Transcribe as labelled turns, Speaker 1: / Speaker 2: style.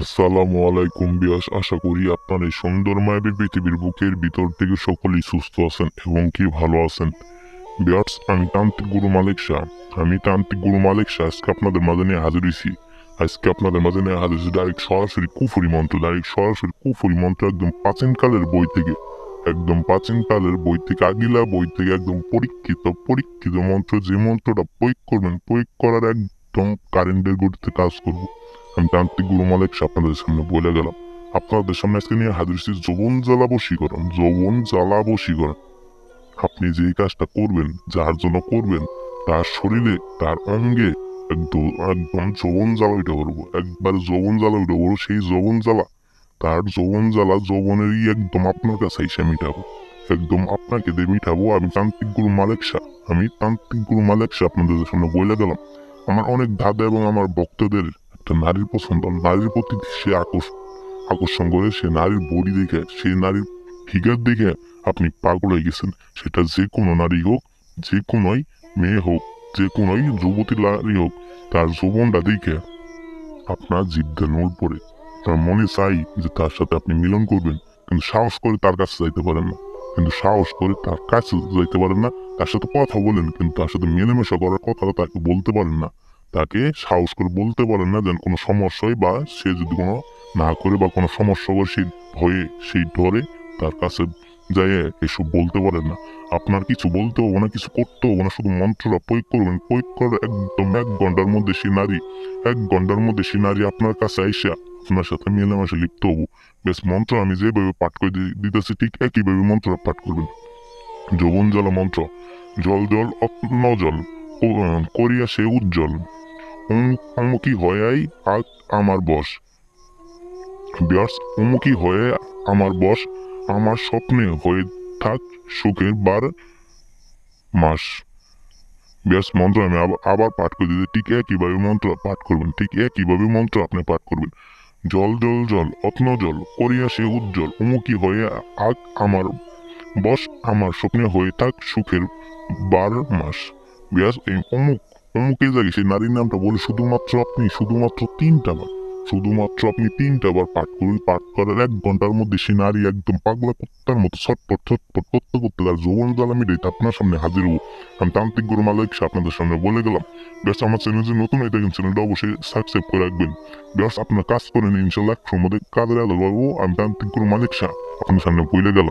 Speaker 1: আসসালামু আলাইকুম বিয়াস, আশা করি আপনার এই সুন্দর মায়াবী পৃথিবীর বুকের ভিতর থেকে সকলেই সুস্থ আছেন এবং কি ভালো আছেন। বিয়ার্স আমি তান্ত্রিক গুরু মালিক শাহ আমি তান্ত্রিক গুরু মালিক শাহ আজকে আপনাদের মাঝে নিয়ে হাজির হয়েছি। আজকে আপনাদের মাঝে নিয়ে হাজির ডাইরেক্ট সরাসরি কুফুরি মন্ত্র ডাইরেক্ট সরাসরি কুফুরি মন্ত্র একদম প্রাচীনকালের বই থেকে। একদম প্রাচীনকালের বই থেকে, আগিলা বই থেকে একদম পরীক্ষিত পরীক্ষিত মন্ত্র, যে মন্ত্রটা প্রয়োগ করবেন, প্রয়োগ করার একদম কারেন্টের গতিতে কাজ করব। আমি তান্ত্রিক গুরু মালিক আপনাদের সামনে বলে গেলাম। আপনাদের সামনে আজকে নিয়ে হাজির হচ্ছি যৌবন জ্বালা বশীকরণ যৌবন জ্বালা বশীকরণ। আপনি যে কাজটা করবেন, যার জন্য করবেন, তার শরীরে, তার অঙ্গে একদম একদম যৌবন জ্বালা উঠে পড়ব। একবার যৌবন জ্বালা উঠে পড়ব, সেই যৌবন জ্বালা, তার যৌবন জ্বালা যৌবনেরই একদম আপনার কাছে এসে মিটাবো। একদম আপনাকে দিয়ে মিটাবো, আমি তান্ত্রিক গুরু মালিক শাহ আমি তান্ত্রিক গুরু মালিক শাহ আপনাদের সামনে বলে গেলাম। আমার অনেক দাদা এবং আমার ভক্তদের একটা নারীর পছন্দ। নারীর প্রতি সে আকর্ষণ আকর্ষণ করে সে নারীর বডি দেখে সেই নারীর ফিগার দেখে আপনি পাগল হয়ে গেছেন। সেটা যে কোনো নারী হোক, যে কোনোই মেয়ে হোক, যে কোনোই যুবতী নারী হোক, তার যৌবনটা দেখে আপনার জিদ্দের নোল পড়ে। তার মনে চাই যে তার সাথে আপনি মিলন করবেন, কিন্তু সাহস করে তার কাছে যাইতে পারেন না। কিন্তু সাহস করে তার কাছে যাইতে পারেন না, তার সাথে কথা বলেন, কিন্তু তার সাথে মেলামেশা করার কথাটা তাকে বলতে পারেন না। তাকে সাহস করে বলতে পারেন না যেন কোনো সমস্যায় বা সে যদি কোনো না করে বা কোনো সমস্যা হয় সেই ভয়ে সেই ডরে তার কাছে যায় এসব বলতে পারেন না। আপনার কিছু বলতে হবে না, কিছু করতে হবে না, শুধু মন্ত্রটা প্রয়োগ করবেন। প্রয়োগ করার একদম এক ঘণ্টার মধ্যে সেই নারী, এক ঘণ্টার মধ্যে সেই নারী আপনার কাছে আইসা আপনার সাথে মেলামেশা লিপ্ত হব। বেশ, মন্ত্র আমি যেভাবে পাঠ করে দিতেছি, ঠিক একইভাবে মন্ত্র পাঠ করবেন। যৌবন জল মন্ত্র, জল জল অন্ন জল করিয়া সে উজ্জ্বল। অমুকি হয়াই আমার বস। বিয়ার্স অমুকি হয়ে আমার বস আমার স্বপ্নে হয়ে থাক সুখের বার মাস। বিয়ার্স মন্ত্র আমি আবার পাঠ করে দিতে ঠিক একইভাবে মন্ত্র পাঠ করবেন, ঠিক একইভাবে মন্ত্র আপনি পাঠ করবেন। জল জল জল, অত্ন জল, করিয়া সে উজ্জ্বল। অমুকি হয়ে আগ আমার বস আমার স্বপ্নে হয়ে থাক সুখের বার মাস। বিয়াস, এই অমুক অমুকের জায়গায় সেই নারীর নামটা বলে শুধুমাত্র আপনি, শুধুমাত্র তিনটা বার, শুধুমাত্র আপনি তিনটা বার পাঠ করুন, পাঠ করার এক ঘণ্টার মধ্যে সেই নারী একদম পাগলা কুত্তার মতো ছটপট ছটপট করতে করতে তার যৌবন জ্বালা মিটাইতে আপনার সামনে হাজির হব। আমি তান্ত্রিক গুরু মালিক আপনাদের সামনে বলে গেলাম, ব্যাস আমার চ্যানেল যে নতুন হয়ে থাকেন চ্যানেলটা অবশ্যই সাবস্ক্রাইব করে রাখবেন। ব্যাস আপনার কাজ করেন, ইনশাল্লাহ একশোর মধ্যে কাজের আলো আমি তান্ত্রিক গুরু মালিক শাহ আপনার সামনে বলে গেলাম।